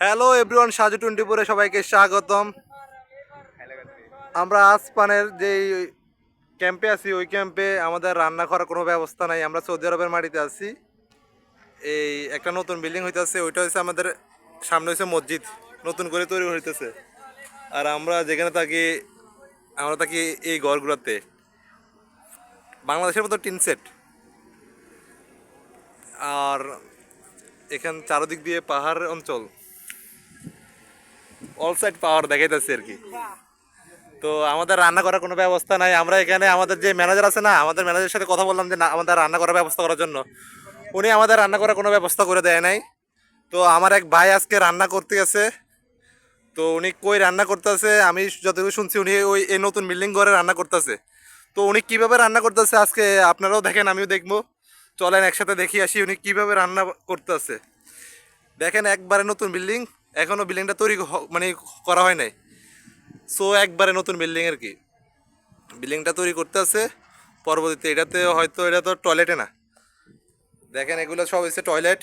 Hello everyone Saju টোয়েন্টিপুরে সবাইকে স্বাগতম। আমরা আসপানের যে ক্যাম্পে আছি, ওই ক্যাম্পে আমাদের রান্না করার কোনো ব্যবস্থা নাই। আমরা সৌদি আরবের মাটিতে আছি। এই একটা নতুন বিল্ডিং হইতেছে, ওইটা হচ্ছে আমাদের সামনে হচ্ছে মসজিদ। নতুন করে তৈরি হইতেছে। আর আমরা যেখানে থাকি, আমরা থাকি এই ঘরগুলোতে। বাংলাদেশের মতো টিন সেট। আর এখান চারদিক দিয়ে পাহাড় অঞ্চল। অল সাইড পাওয়ার দেখাইতেছে আর কি। তো আমাদের রান্না করার কোনো ব্যবস্থা নাই। আমরা এখানে আমাদের যে ম্যানেজার আছে না, আমাদের ম্যানেজারের সাথে কথা বললাম যে না, আমাদের রান্না করার ব্যবস্থা করার জন্য। উনি আমাদের রান্না করার কোনো ব্যবস্থা করে দেয় নাই। তো আমার এক ভাই আজকে রান্না করতে গেছে তো উনি কই রান্না করতেছে আমি যতটুকু শুনছি উনি ওই, এই নতুন বিল্ডিং ঘরে রান্না করতেছে তো উনি কীভাবে রান্না করতেছে আজকে আপনারাও দেখেন, আমিও দেখব। চলেন একসাথে দেখি আসি উনি কীভাবে রান্না করতেছে দেখেন একবারে নতুন বিল্ডিং এখনও বিল্ডিংটা তৈরি মানে করা হয় নাই। সো একবারে নতুন বিল্ডিং আর কি। বিল্ডিংটা তৈরি করতে আছে, পরবর্তীতে এটাতে হয়তো এটা তো টয়লেটে না। দেখেন, এগুলো সব হচ্ছে টয়লেট।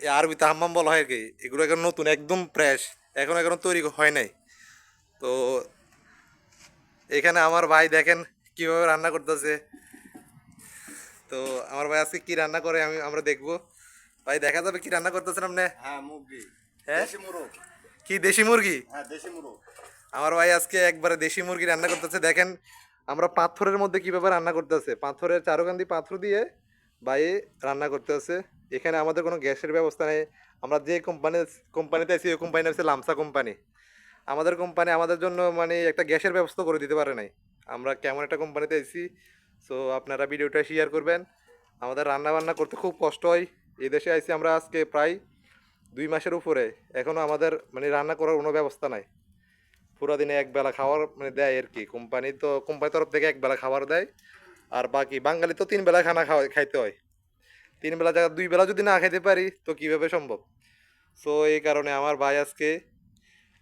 আরবিতে হাম্মাম বলা হয় আর কি, এগুলো এখন নতুন, একদম ফ্রেশ এখন, এখনও তৈরি হয় নাই। তো, এখানে আমার ভাই দেখেন কীভাবে রান্না করতেছে। তো, আমার ভাই আজকে কি রান্না করে আমি, আমরা দেখব। ভাই দেখা যাবে কি রান্না করতেছেন আপনি? হ্যাঁ মুরগি। হ্যাঁ? দেশি মুরগ। কি দেশি মুরগি? হ্যাঁ দেশি মুরগ। আমার ভাই আজকে একবারে দেশি মুরগি রান্না করতেছে। দেখেন আমরা পাথরের মধ্যে কীভাবে রান্না করতেছে। পাথরের চারোকান্দি পাথর দিয়ে ভাই রান্না করতেছে। এখানে আমাদের কোনো গ্যাসের ব্যবস্থা নেই। আমরা যে কোম্পানি কোম্পানিতে আছি ওই কোম্পানি হচ্ছে লামসা কোম্পানি আমাদের কোম্পানি আমাদের জন্য মানে একটা গ্যাসের ব্যবস্থা করে দিতে পারে নাই। আমরা কেমন একটা কোম্পানিতে আছি। সো আপনারা ভিডিওটা শেয়ার করবেন। আমাদের রান্না বান্না করতে খুব কষ্ট হয়। এই দেশে আইছি আমরা আজকে প্রায় দুই মাসের উপরে। এখনও আমাদের মানে রান্না করার কোনো ব্যবস্থা নাই। পুরো দিনে এক বেলা খাওয়ার মানে দেয় আর কি। কোম্পানি তো, কোম্পানির তরফ থেকে এক বেলা খাবার দেয়। আর বাকি বাঙালি তো তিন বেলা খানা খাওয়া খাইতে হয়। তিন বেলা জায়গা দুই বেলা যদি না খাইতে পারি, তো কীভাবে সম্ভব? সো এই কারণে আমার ভাই আজকে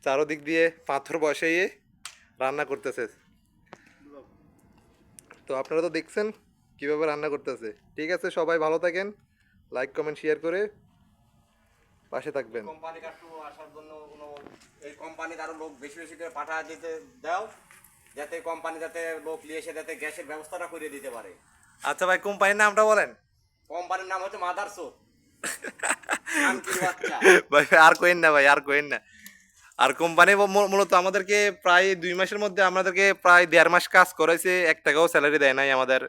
চারোদিক দিয়ে পাথর বসাইয়ে রান্না করতেছে। তো আপনারা তো দেখছেন কীভাবে রান্না করতেছে। ঠিক আছে, সবাই ভালো থাকেন। লাইক কমেন্ট শেয়ার করে পাশে থাকবেন। কোম্পানি কাটু আসার জন্য কোনো এই কোম্পানি আরও লোক বেশি বেশি করে পাঠা দিতে দাও যাতে কোম্পানি যাতে লোক নিয়ে এসে যাতে গ্যাসের ব্যবস্থাটা করে দিতে পারে। আচ্ছা ভাই কোম্পানির নামটা বলেন। কোম্পানির নাম হচ্ছে মাদারসো বাচ্চা? ভাই আর কোয়েন না ভাই আর কোয়েন না। আর কোম্পানি মূলত আমাদেরকে প্রায় দুই মাসের মধ্যে আমাদেরকে প্রায় দেড় মাস কাজ করাইছে এক টাকাও স্যালারি দেয় নাই আমাদের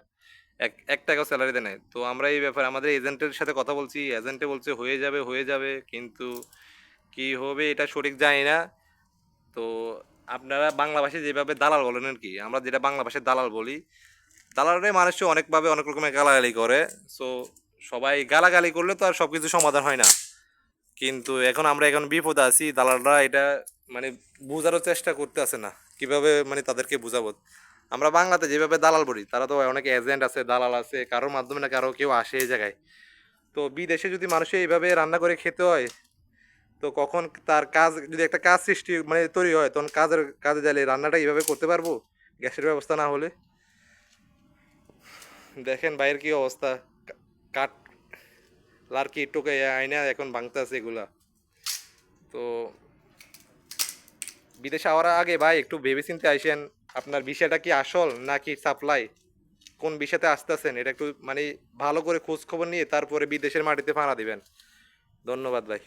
এক টাকাও স্যালারি দেয় তো আমরা এই ব্যাপারে আমাদের এজেন্টের সাথে কথা বলছি এজেন্টে বলছে হয়ে যাবে হয়ে যাবে, কিন্তু কি হবে এটা সঠিক জানি না। তো আপনারা বাংলা ভাষায় যেভাবে দালাল বলেন আর কি, আমরা যেটা বাংলা ভাষায় দালাল বলি দালালে মানুষ অনেকভাবে অনেক রকমের গালাগালি করে। সো সবাই গালাগালি করলে তো আর সব কিছু সমাধান হয় না। কিন্তু এখন আমরা এখন বিপদে আছি, দালালরা এটা মানে বোঝারও চেষ্টা করতে আসে না। কীভাবে মানে তাদেরকে বুঝাবো? আমরা বাংলাতে যেভাবে দালাল বলি, তারা তো অনেক এজেন্ট আছে, দালাল আছে, কারোর মাধ্যমে না কারও কেউ আসে এই জায়গায়। তো বিদেশে যদি মানুষে এইভাবে রান্না করে খেতে হয়, তো কখন তার কাজ, যদি একটা কাজ সৃষ্টি মানে তৈরি হয়, তখন কাজের কাজে যাইলে রান্নাটা এইভাবে করতে পারব? গ্যাসের ব্যবস্থা না হলে? দেখেন বাইরের কি অবস্থা। কাঠ, লার্কি টোকে আইনা এখন ভাঙতে আছে এগুলা। তো বিদেশে আওয়ার আগে ভাই একটু ভেবে চিনতে আইসেন আপনার বিষয়টা কি আসল নাকি সাপ্লাই? কোন বিষয়তে আসতেছেন? এটা একটু মানে ভালো করে খোঁজ খবর নিয়ে তারপরে বিদেশের মাটিতে ফাঁড়া দিবেন। ধন্যবাদ ভাই।